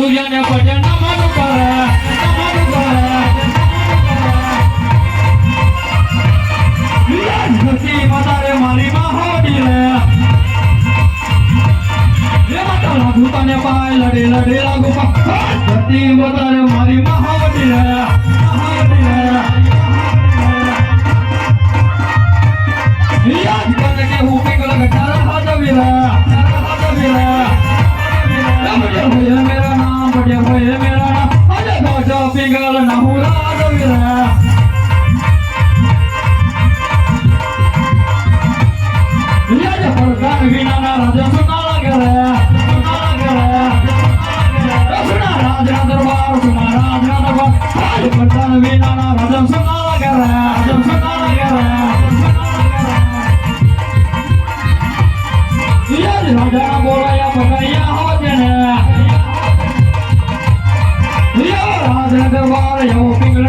સૂર્યને ભજન નમન કર નમન કર. ખુશી વધારે મારી મહાબીર. એ માતા લાગુ તને પાય લડે લડે લાગુ ધરતી વધારે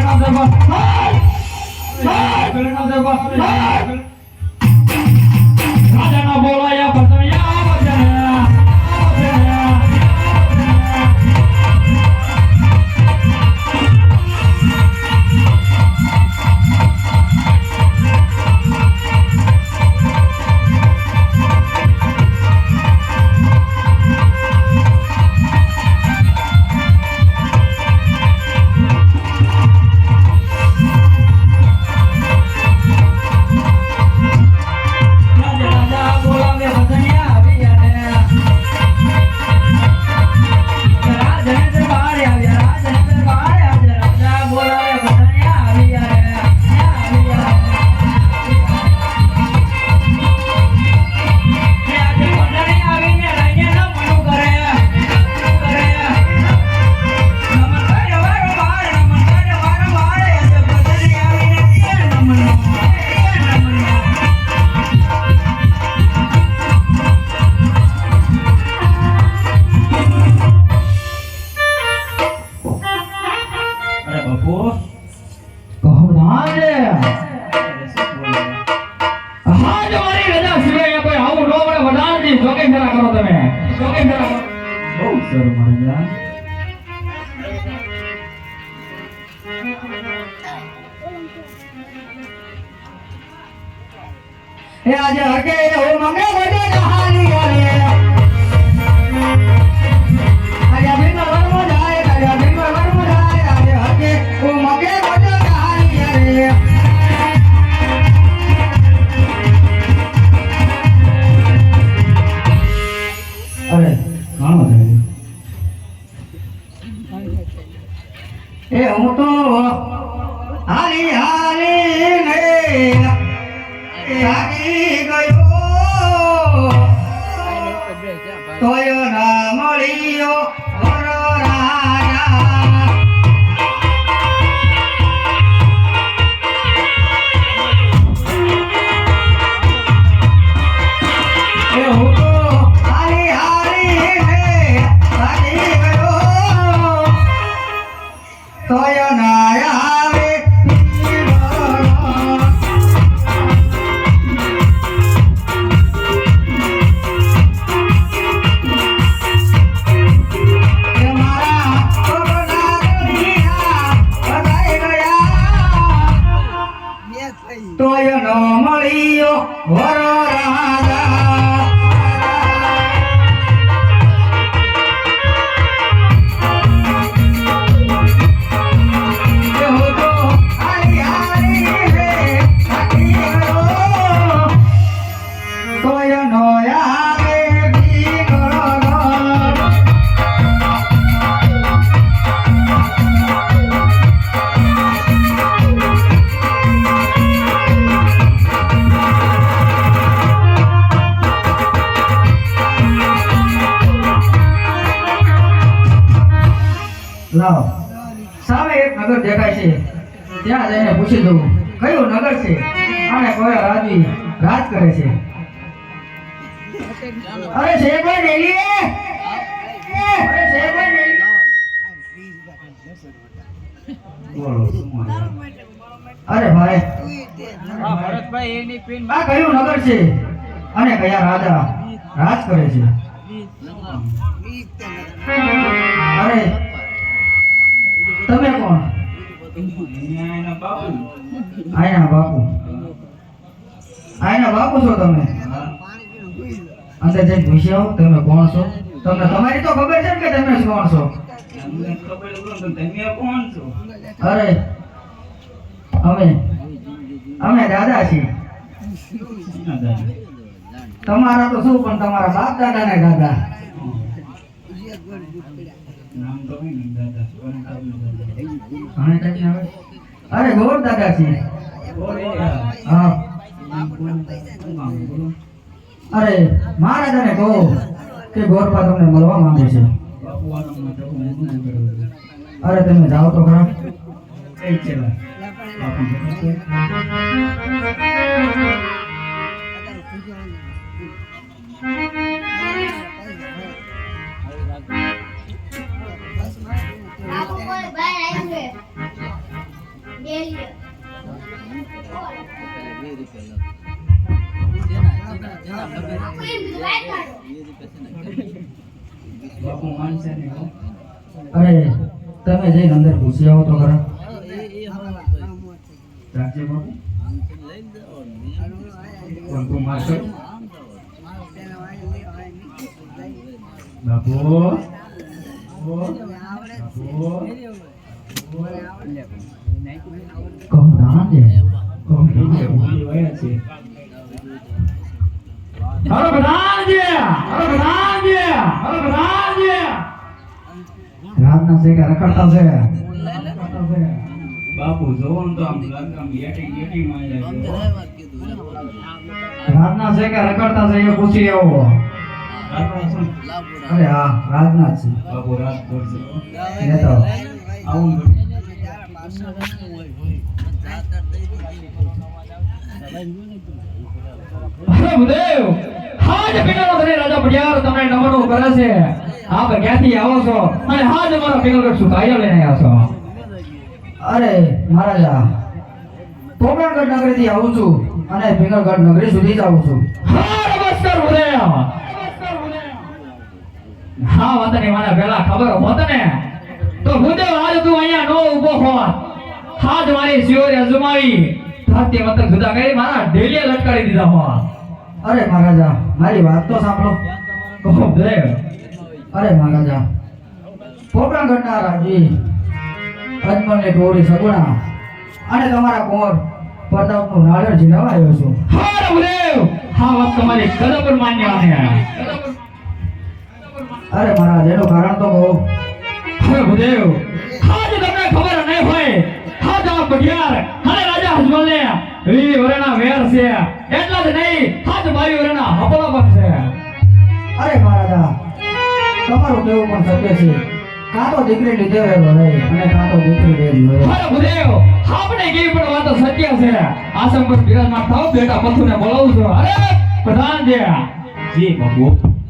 না রাজা না বলায় તમારી કરો તમે. જોકે ખરા કરો. આજે હકે હું મંગે બેટા তয় না মরিও સામે એક નગર દેખાય છે. ત્યાં જઈને પૂછી દઉં કયું નગર છે? અને કોઈ રાજવી રાજ કરે છે. અરે શેખભાઈ ડેલીએ અરે શેખભાઈ ડેલી અરે ભાઈ ભરતભાઈ આ કયું નગર છે? અને કયા રાજા રાજ કરે છે? અરે આયના બાપુ આયના બાપુ છો તમે. અંદર જઈને પૂછ્યા, તમે કોણ છો તમને તમારી તો ખબર છે કે. તમે કોણ છો અરે, અમે અમે દાદા છીએ તમારા તો શું, પણ તમારા બાપ દાદા ને દાદા અરે ગોર દાદા છે. અરે. હા મહારાજાને કહો કે ગોરપા તમને મળવા માંગે છું? અરે તમે જાઓ તો ખરા. અરે તમે જઈને અંદર પૂછી આવો તો ખરા. રાખજે બાપુ? કોણ તું બાપુ? બાપુ? કહું ઠીક છે, દે. ભૂલી ગયા છે. અરે પ્રધાનજી અરે પ્રધાનજી અરે પ્રધાનજી રાતના શેકા રખડતા છે રખડતા છે. બાપુ જોવો ને તો આમ લાગે આમ યેટી યેટી માં જાય છે. રાતના શેકા રખડતા છે એ પૂછી આવો રાતના શું? અરે હા રાતના જ બાપુ રાત પડશે છે લેતો આવું ને અરે ભૂદેવ હાજ પિંગળનો તને રાજા પડિયાર તમને નમનો કરે છે. આપ ક્યાંથી આવો છો? અને હાજ મારા પિંગળગઢ શું કાયો લઈને આવ્યા છો? અરે, મહારાજા પોકરણગઢ નગરીથી આવું છું અને પિંગળગઢ નગરી સુધી જ આવું છું. હા, નમસ્કાર ભૂદેવ હા, વાતની, મને પેલા ખબર હોત ને તો ભૂદેવ આજ તું અહીંયા નો ઊભો હોત. હાથ મારી શિવરે અજમાવી. ધરતી મતક જુદા કરી મારા ડેલીએ લટકાડી દીધા હો અરે મહારાજા મારી વાત તો સાંભળો. કહો દે અરે મહારાજા પોકરણગઢના રાજી અજમલની ગોરી સગુણા અને તમારા કોર પ્રતાપનું નાળિયેર ઝીલાવા આવ્યો છું. હા રઘુદેવ! હા વાત તમારી પર માન્ય છે અરે મહારાજ એનું કારણ તો કહો. અરે ભૂદેવ હાજ તમને ખબર નહીં હોય હાજ આ પઢિયાર અને રાજા હજમલને વી વેર છે. એટલા જ નહીં હાથ બાવી વરના હપલો પણ છે. અરે મહારાજા તમારું કેવું પણ સત્ય છે. કાતો દીકરી લીધે હોય ભરાઈ અને કાતો દીકરી હોય. અરે ભૂદેવ આપણે કેવી પણ વાત સત્ય છે. આસમ પર બિરાજમાન થાવ બેટા પથુને બોલાવું છું. અરે પ્રધાનજી. જી બાપુ.